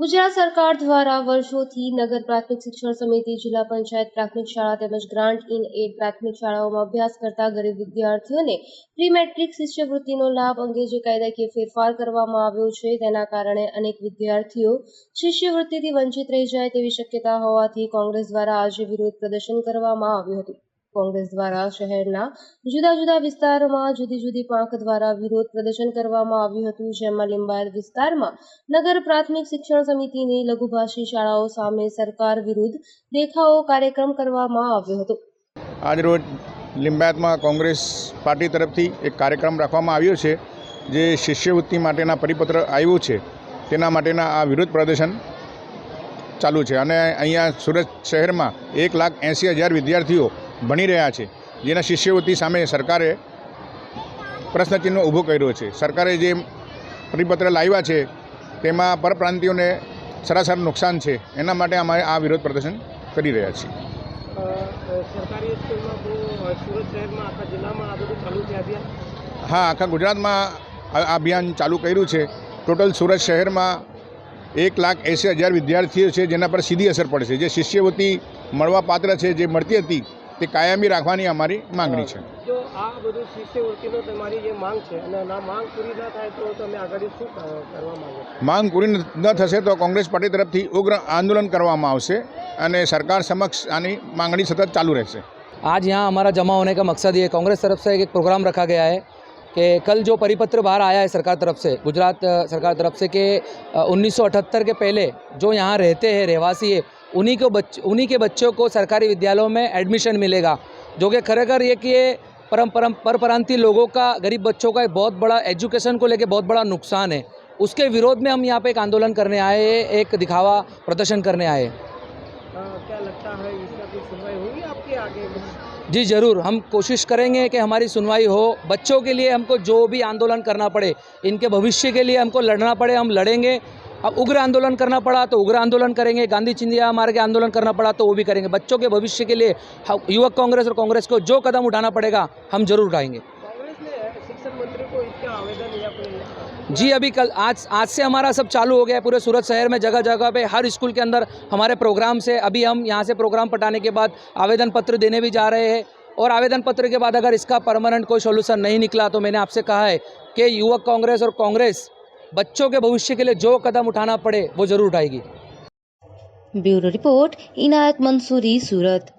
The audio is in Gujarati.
ગુજરાત સરકાર દ્વારા વર્ષોથી નગર પ્રાથમિક શિક્ષણ સમિતિ, જિલ્લા પંચાયત પ્રાથમિક શાળા તેમજ ગ્રાન્ટ ઇન એડ પ્રાથમિક શાળાઓમાં અભ્યાસ કરતા ગરીબ વિદ્યાર્થીઓને પ્રી મેટ્રિક શિષ્યવૃત્તિનો લાભ અંગે જે કાયદાકીય ફેરફાર કરવામાં આવ્યો છે, તેના કારણે અનેક વિદ્યાર્થીઓ શિષ્યવૃત્તિથી વંચિત રહી જાય તેવી શક્યતા હોવાથી કોંગ્રેસ દ્વારા આજે વિરોધ પ્રદર્શન કરવામાં આવ્યું હતું. કોંગ્રેસ દ્વારા શહેરના જુદા જુદા વિસ્તારોમાં જુદી જુદી પાંખ દ્વારા વિરોધ પ્રદર્શન કરવામાં આવ્યું હતું, જેમાં લિંબાયત વિસ્તારમાં નગર પ્રાથમિક શિક્ષણ સમિતિની લઘુભાષી શાળાઓ સામે સરકાર વિરુદ્ધ દેખાવો કાર્યક્રમ કરવામાં આવ્યો હતો. આજરોજ લિંબાયતમાં કોંગ્રેસ પાર્ટી તરફથી એક કાર્યક્રમ રાખવામાં આવ્યો છે, જે શિષ્યવૃત્તિ માટેના પરિપત્ર આવ્યું છે. તેના માટેના આ વિરોધ પ્રદર્શન ચાલુ છે અને અહીંયા સુરત શહેરમાં એક લાખ એંસી હજાર વિદ્યાર્થીઓ ભણી રહ્યા છે. જેના શિષ્યવૃત્તિ સામે સરકારે પ્રશ્નચિહ્ન ઊભો કર્યો છે. સરકારે જે પરિપત્ર લાવ્યા છે તેમાં પરપ્રાંતિઓને સરાસર નુકસાન છે. એના માટે અમારે આ વિરોધ પ્રદર્શન કરી રહ્યા છીએ. હા આખા ગુજરાતમાં આ આ અભિયાન ચાલુ કર્યું છે. ટોટલ સુરત શહેરમાં એક લાખ એંસી હજાર વિદ્યાર્થીઓ છે જેના પર સીધી અસર પડશે જે શિષ્યવૃત્તિ મળવા પાત્ર છે જે મળતી હતી તે કાયમી રાખવાની અમારી માંગણી છે જો આ બધું શિષ્યવૃત્તિનો તમારી જે માંગ છે અને આ માંગ પૂરી ના થાય તો તમે આગળ શું ક- કરવા માંગો છો માંગ પૂરી ન થશે તો કોંગ્રેસ પાર્ટી તરફથી ઉગ્ર આંદોલન કરવામાં આવશે અને સરકાર સમક્ષ આની માંગણી સતત ચાલુ રહેશે आज यहाँ हमारा जमा होने का मकसद ये है कांग्रेस तरफ से एक प्रोग्राम रखा गया है कि कल जो परिपत्र बाहर आया है सरकार तरफ से गुजरात अ, सरकार तरफ से कि उन्नीस के पहले जो यहाँ रहते हैं रहवासी है उन्हीं को बच उन्हीं के बच्चों को सरकारी विद्यालयों में एडमिशन मिलेगा जो कि खरेखर ये कि परम परम परप्रांतीय लोगों का गरीब बच्चों का एक बहुत बड़ा एजुकेशन को लेकर बहुत बड़ा नुकसान है। उसके विरोध में हम यहाँ पे एक आंदोलन करने आए एक दिखावा प्रदर्शन करने आए। आ, क्या लगता है सुनवाई होगी आपके आगे? जी, ज़रूर। हम कोशिश करेंगे कि हमारी सुनवाई हो। बच्चों के लिए हमको जो भी आंदोलन करना पड़े, इनके भविष्य के लिए हमको लड़ना पड़े, हम लड़ेंगे। अब उग्र आंदोलन करना पड़ा तो उग्र आंदोलन करेंगे, गांधी चिंदिया मार्ग आंदोलन करना पड़ा तो वो भी करेंगे। बच्चों के भविष्य के लिए युवक कांग्रेस और कांग्रेस को जो कदम उठाना पड़ेगा, हम ज़रूर उठाएँगे कांग्रेस ने शिक्षण मंत्री को इसका आवेदन या कोई जी, अभी कल आज आज से हमारा सब चालू हो गया है पूरे सूरत शहर में, जगह जगह पे, हर स्कूल के अंदर हमारे प्रोग्राम से। अभी हम यहाँ से प्रोग्राम पटाने के बाद आवेदन पत्र देने भी जा रहे हैं और आवेदन पत्र के बाद अगर इसका परमानेंट कोई सोल्यूशन नहीं निकला तो मैंने आपसे कहा है कि युवक कांग्रेस और कांग्रेस बच्चों के भविष्य के लिए जो कदम उठाना पड़े, वो ज़रूर उठाएगी। Bureau report, Inayat Mansuri, Surat.